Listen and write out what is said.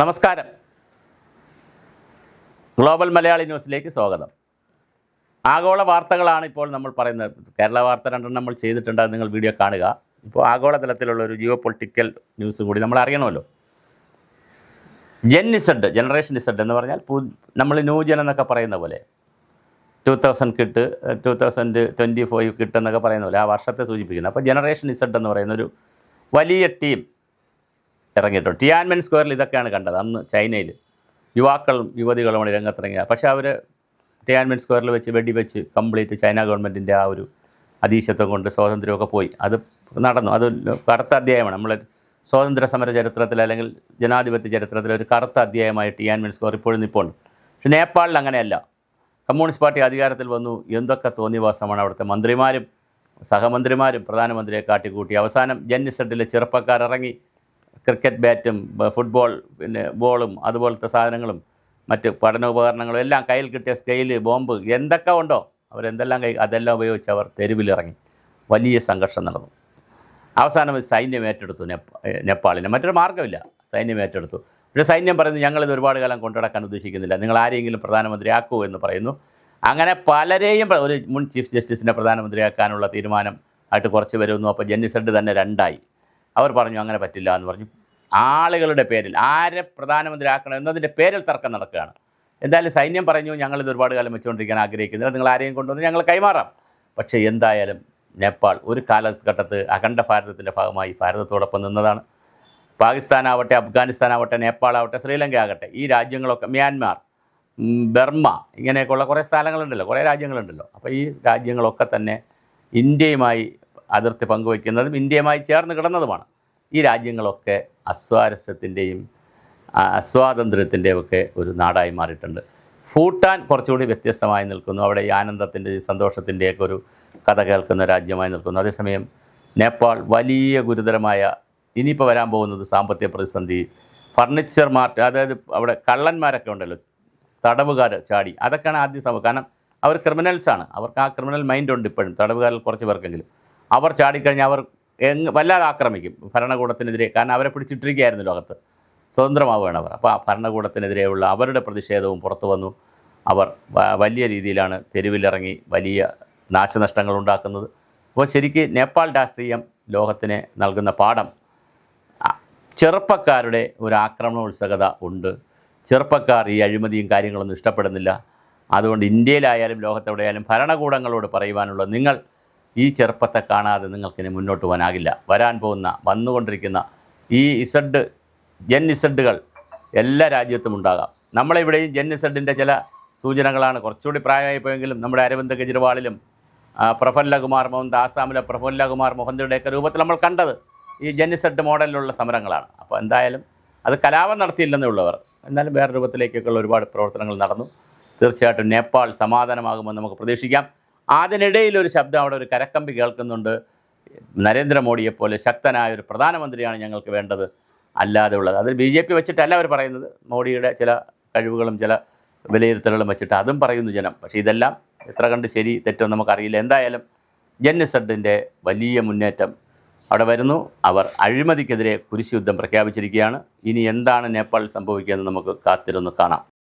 നമസ്കാരം. ഗ്ലോബൽ മലയാളി ന്യൂസിലേക്ക് സ്വാഗതം. ആഗോള വാർത്തകളാണ് ഇപ്പോൾ നമ്മൾ പറയുന്നത്. കേരള വാർത്ത രണ്ടെണ്ണം നമ്മൾ ചെയ്തിട്ടുണ്ട് നിങ്ങൾ വീഡിയോ കാണുക. ഇപ്പോൾ ആഗോള തലത്തിലുള്ള ഒരു ജിയോ പൊളിറ്റിക്കൽ ന്യൂസ് കൂടി നമ്മൾ അറിയണമല്ലോ. ജെൻ ഇസഡ് ജനറേഷൻ ഇസഡ് എന്ന് പറഞ്ഞാൽ നമ്മൾ ന്യൂ ജൻ എന്നൊക്കെ പറയുന്ന പോലെ. Two thousand kid two thousand twenty five kid എന്നൊക്കെ പറയുന്ന പോലെ ആ വർഷത്തെ സൂചിപ്പിക്കുന്നത്. അപ്പോൾ ജനറേഷൻ ഇസഡ് എന്ന് പറയുന്ന ഒരു വലിയ ടീം ഇറങ്ങിയിട്ടുണ്ട്. ടിയാൻമെൻ സ്ക്വയറിൽ ഇതൊക്കെയാണ് കണ്ടത് അന്ന് ചൈനയിൽ യുവാക്കളും യുവതികളുമാണ് രംഗത്തിറങ്ങിയത്. പക്ഷേ അവർ ടിയാൻമെൻ സ്ക്വയറിൽ വെച്ച് വെടിവെച്ച് കംപ്ലീറ്റ് ചൈന ഗവൺമെന്റിന്റെ ആ ഒരു അതീശത്വം കൊണ്ട് സ്വാതന്ത്ര്യമൊക്കെ പോയി. അത് നടന്നു. അത് കറുത്ത അധ്യായമാണ്. നമ്മൾ സ്വാതന്ത്ര്യ സമര ചരിത്രത്തിൽ അല്ലെങ്കിൽ ജനാധിപത്യ ചരിത്രത്തിൽ ഒരു കറുത്ത അധ്യായമായി ടിയാൻമെൻ സ്ക്വയർ ഇപ്പോഴും നിൽപ്പുണ്ട് പക്ഷേ നേപ്പാളിൽ അങ്ങനെയല്ല. കമ്മ്യൂണിസ്റ്റ് പാർട്ടി അധികാരത്തിൽ വന്നു. എന്തൊക്കെ തോന്നിവാസമാണ് അവിടുത്തെ മന്ത്രിമാരും സഹമന്ത്രിമാരും പ്രധാനമന്ത്രിയെ കാട്ടിക്കൂട്ടി. അവസാനം ജന്നിസെഡിലെ ചെറുപ്പക്കാർ ഇറങ്ങി ക്രിക്കറ്റ് ബാറ്റും ഫുട്ബോൾ പിന്നെ ബോളും അതുപോലത്തെ സാധനങ്ങളും മറ്റ് പഠനോപകരണങ്ങളും എല്ലാം കയ്യിൽ കിട്ടിയ സ്കെയിൽ ബോംബ് എന്തൊക്കെ ഉണ്ടോ അവരെന്തെല്ലാം കൈ അതെല്ലാം ഉപയോഗിച്ച് അവർ തെരുവിലിറങ്ങി. വലിയ സംഘർഷം നടന്നു. അവസാനം സൈന്യം ഏറ്റെടുത്തു നേപ്പാളിനെ. മറ്റൊരു മാർഗമില്ല. സൈന്യം ഏറ്റെടുത്തു. പക്ഷേ സൈന്യം പറയുന്നു ഞങ്ങളിത് ഒരുപാട് കാലം കൊണ്ടുനടക്കാൻ ഉദ്ദേശിക്കുന്നില്ല. നിങ്ങൾ ആരെയെങ്കിലും പ്രധാനമന്ത്രിയാക്കൂ എന്ന് പറയുന്നു. അങ്ങനെ പലരെയും ഒരു മുൻ ചീഫ് ജസ്റ്റിസിനെ പ്രധാനമന്ത്രിയാക്കാനുള്ള തീരുമാനം ആയിട്ട് കുറച്ച് വരുന്നു അപ്പോൾ ജെന്നിസെഡ് തന്നെ രണ്ടായി. അവർ പറഞ്ഞു അങ്ങനെ പറ്റില്ല എന്ന് പറഞ്ഞു. ആളുകളുടെ പേരിൽ ആരെ പ്രധാനമന്ത്രി പ്രധാനമന്ത്രിയാക്കണം എന്നതിന്റെ പേരിൽ തർക്കം നടക്കുകയാണ്. എന്തായാലും സൈന്യം പറഞ്ഞു ഞങ്ങളിത് ഒരുപാട് കാലം വെച്ചുകൊണ്ടിരിക്കാൻ ആഗ്രഹിക്കുന്നില്ല നിങ്ങൾ ആരെയും കൊണ്ടുവന്ന് ഞങ്ങൾ കൈമാറാം. പക്ഷേ എന്തായാലും നേപ്പാൾ ഒരു കാലഘട്ടത്ത് അഖണ്ഡ ഭാരതത്തിന്റെ ഭാഗമായി ഭാരതത്തോടൊപ്പം നിന്നതാണ്. പാകിസ്ഥാനാവട്ടെ അഫ്ഗാനിസ്ഥാനാവട്ടെ നേപ്പാളാവട്ടെ ശ്രീലങ്ക ആകട്ടെ ഈ രാജ്യങ്ങളൊക്കെ മ്യാൻമാർ ബർമ്മ ഇങ്ങനെയൊക്കെയുള്ള കുറേ സ്ഥലങ്ങളുണ്ടല്ലോ കുറേ രാജ്യങ്ങളുണ്ടല്ലോ. അപ്പോൾ ഈ രാജ്യങ്ങളൊക്കെ തന്നെ ഇന്ത്യയുമായി അതിർത്തി പങ്കുവയ്ക്കുന്നതും ഇന്ത്യയുമായി ചേർന്ന് കിടന്നതുമാണ്. ഈ രാജ്യങ്ങളൊക്കെ അസ്വാരസ്യത്തിന്റെയും അസ്വാതന്ത്ര്യത്തിന്റെയും ഒക്കെ ഒരു നാടായി മാറിയിട്ടുണ്ട്. ഭൂട്ടാൻ കുറച്ചുകൂടി വ്യത്യസ്തമായി നിൽക്കുന്നു. അവിടെ ഈ ആനന്ദത്തിന്റെയും സന്തോഷത്തിന്റെയൊക്കെ ഒരു കഥ കേൾക്കുന്ന രാജ്യമായി നിൽക്കുന്നു. അതേസമയം നേപ്പാൾ വലിയ ഗുരുതരമായ ഇനിയിപ്പോൾ വരാൻ പോകുന്നത് സാമ്പത്തിക പ്രതിസന്ധി. ഫർണിച്ചർ മാർട്ട് അതായത് അവിടെ കള്ളന്മാരൊക്കെ ഉണ്ടല്ലോ തടവുകാർ ചാടി. അതൊക്കെയാണ് ആദ്യ സംഭവം കാരണം അവർ ക്രിമിനൽസാണ്. അവർക്ക് ആ ക്രിമിനൽ മൈൻഡ് ഉണ്ട് ഇപ്പോഴും. തടവുകാരിൽ കുറച്ച് പേർക്കെങ്കിലും. അവർ ചാടിക്കഴിഞ്ഞാൽ അവർ എങ് വല്ലാതെ ആക്രമിക്കും ഭരണകൂടത്തിനെതിരെ. കാരണം അവരെ പിടിച്ചിട്ടിരിക്കുകയായിരുന്നു ലോകത്ത്. സ്വതന്ത്രമാവുകയാണ് അവർ. അപ്പോൾ ആ ഭരണകൂടത്തിനെതിരെയുള്ള അവരുടെ പ്രതിഷേധവും പുറത്തു വന്നു. അവർ വലിയ രീതിയിലാണ് തെരുവിലിറങ്ങി വലിയ നാശനഷ്ടങ്ങൾ ഉണ്ടാക്കുന്നത്. അപ്പോൾ ശരിക്ക് നേപ്പാൾ രാഷ്ട്രീയം ലോകത്തിന് നൽകുന്ന പാഠം ചെറുപ്പക്കാരുടെ ഒരു ആക്രമണോത്സുകത ഉണ്ട്. ചെറുപ്പക്കാർ ഈ അഴിമതിയും കാര്യങ്ങളൊന്നും ഇഷ്ടപ്പെടുന്നില്ല. അതുകൊണ്ട് ഇന്ത്യയിലായാലും ലോകത്തെവിടെയായാലും ഭരണകൂടങ്ങളോട് പറയുവാനുള്ള നിങ്ങൾ ഈ ചെറുപ്പത്തെ കാണാതെ നിങ്ങൾക്കിനി മുന്നോട്ട് പോകാനാകില്ല. വരാൻ പോകുന്ന വന്നുകൊണ്ടിരിക്കുന്ന ഈ ഇസഡ് ജെൻ ഇസഡുകൾ എല്ലാ രാജ്യത്തും ഉണ്ടാകാം. നമ്മളിവിടെയും ജെൻ ഇസഡിന്റെ ചില സൂചനകളാണ്. കുറച്ചുകൂടി പ്രായമായി പോയെങ്കിലും നമ്മുടെ അരവിന്ദ് കെജ്രിവാളിലും പ്രഫുല്ലകുമാർ മൊഹന്ത് ആസാമിലെ പ്രഫുല്ലകുമാർ മൊഹന്തയുടെയൊക്കെ രൂപത്തിൽ നമ്മൾ കണ്ടത് ഈ ജെന്നിസെഡ് മോഡലിലുള്ള സമരങ്ങളാണ്. അപ്പോൾ എന്തായാലും അത് കലാപം നടത്തിയില്ലെന്നേ ഉള്ളവർ എന്നാലും വേറെ രൂപത്തിലേക്കൊക്കെയുള്ള ഒരുപാട് പ്രവർത്തനങ്ങൾ നടന്നു. തീർച്ചയായിട്ടും നേപ്പാൾ സമാധാനമാകുമെന്ന് നമുക്ക് പ്രതീക്ഷിക്കാം. അതിനിടയിൽ ഒരു ശബ്ദം അവിടെ ഒരു കരക്കമ്പി കേൾക്കുന്നുണ്ട്. നരേന്ദ്രമോദിയെപ്പോലെ ശക്തനായ ഒരു പ്രധാനമന്ത്രിയാണ് ഞങ്ങൾക്ക് വേണ്ടത്. അല്ലാതെ ഉള്ളത്. അതിൽ ബി ജെ പി വെച്ചിട്ടല്ല അവർ പറയുന്നത്. മോഡിയുടെ ചില കഴിവുകളും ചില വിലയിരുത്തലുകളും വെച്ചിട്ട് അതും പറയുന്നു ജനം. പക്ഷേ ഇതെല്ലാം എത്ര കണ്ട് ശരി തെറ്റോ നമുക്കറിയില്ല. എന്തായാലും ജെന്നിസഡിന്റെ വലിയ മുന്നേറ്റം അവിടെ വരുന്നു. അവർ അഴിമതിക്കെതിരെ കുരിശുദ്ധം പ്രഖ്യാപിച്ചിരിക്കുകയാണ്. ഇനി എന്താണ് നേപ്പാളിൽ സംഭവിക്കുകയെന്ന് നമുക്ക് കാത്തിരുന്ന് കാണാം.